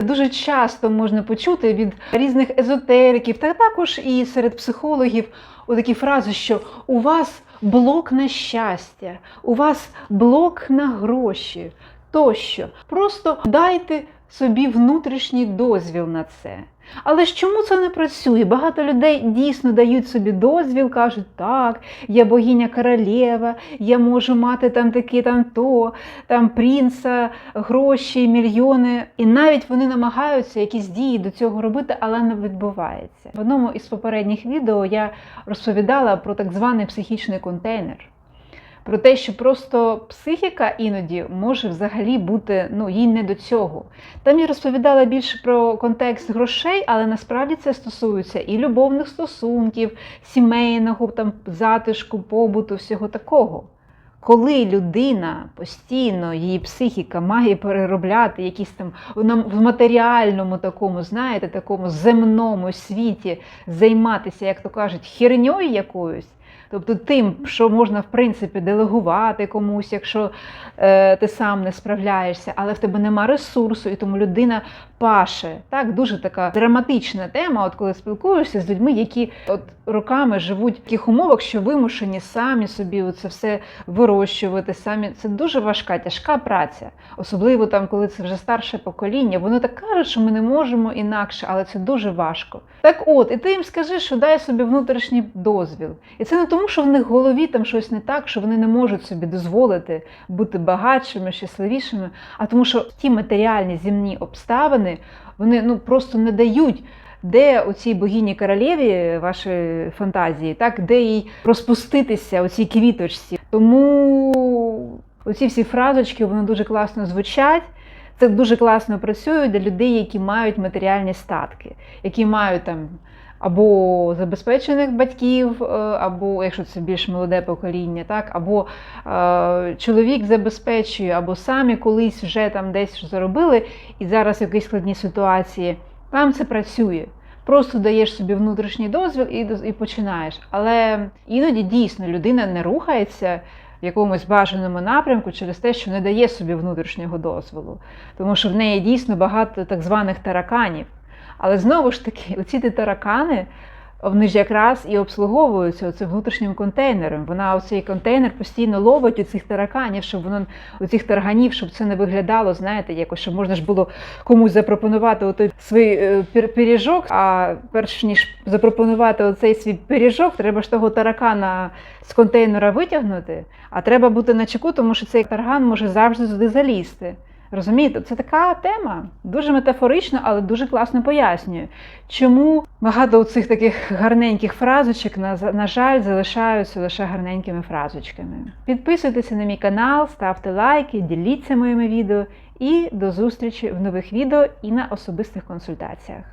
Дуже часто можна почути від різних езотериків, та також і серед психологів такі фрази, що у вас блок на щастя, у вас блок на гроші тощо. Просто дайте собі внутрішній дозвіл на це. Але ж чому це не працює? Багато людей дійсно дають собі дозвіл, кажуть, так, я богиня королева, я можу мати там таке, там то, там принца, гроші, мільйони. І навіть вони намагаються якісь дії до цього робити, але не відбувається. В одному із попередніх відео я розповідала про так званий психічний контейнер. Про те, що просто психіка іноді може взагалі бути ну, їй не до цього. Там я розповідала більше про контекст грошей, але насправді це стосується і любовних стосунків, сімейного там, затишку, побуту, всього такого. Коли людина постійно, її психіка має переробляти якісь там в матеріальному такому, знаєте, такому земному світі займатися, як то кажуть, херньою якоюсь. Тобто тим, що можна в принципі делегувати комусь, якщо е, ти сам не справляєшся, але в тебе нема ресурсу, і тому людина паше. Так, дуже така драматична тема, от коли спілкуєшся з людьми, які от роками живуть в таких умовах, що вимушені самі собі це все вирощувати. Самі це дуже важка, тяжка праця, особливо там, коли це вже старше покоління. Воно так каже, що ми не можемо інакше, але це дуже важко. Так, от, і ти їм скажи, що дай собі внутрішній дозвіл, і це не тому, що в них в голові там щось не так, що вони не можуть собі дозволити бути багатшими, щасливішими, а тому, що ті матеріальні земні обставини вони ну просто не дають. Де у цій богині королеві вашої фантазії, так де їй розпуститися у цій квіточці. Тому оці всі фразочки вони дуже класно звучать. Це дуже класно працює для людей, які мають матеріальні статки, які мають там або забезпечених батьків, або якщо це більш молоде покоління, так, або е, чоловік забезпечує, або самі колись вже там десь заробили, і зараз в якійсь складній ситуації. Там це працює. Просто даєш собі внутрішній дозвіл і і починаєш. Але іноді дійсно людина не рухається в якомусь бажаному напрямку через те, що не дає собі внутрішнього дозволу. Тому що в неї дійсно багато так званих тараканів. Але знову ж таки, оці таракани, вони ж якраз і обслуговуються оцим внутрішнім контейнером. Вона оцей контейнер постійно ловить у цих тараканів, щоб воно у цих тарганів, щоб це не виглядало, знаєте, якось щоб можна ж було комусь запропонувати отой свій е, пиріжок, А перш ніж запропонувати оцей свій пиріжок, треба ж того таракана з контейнера витягнути. А треба бути на чеку, тому що цей тарган може завжди туди залізти. Розумієте, це така тема, дуже метафорична, але дуже класно пояснює, чому багато цих таких гарненьких фразочок, на, жаль, залишаються лише гарненькими фразочками. Підписуйтеся на мій канал, ставте лайки, діліться моїми відео і до зустрічі в нових відео і на особистих консультаціях.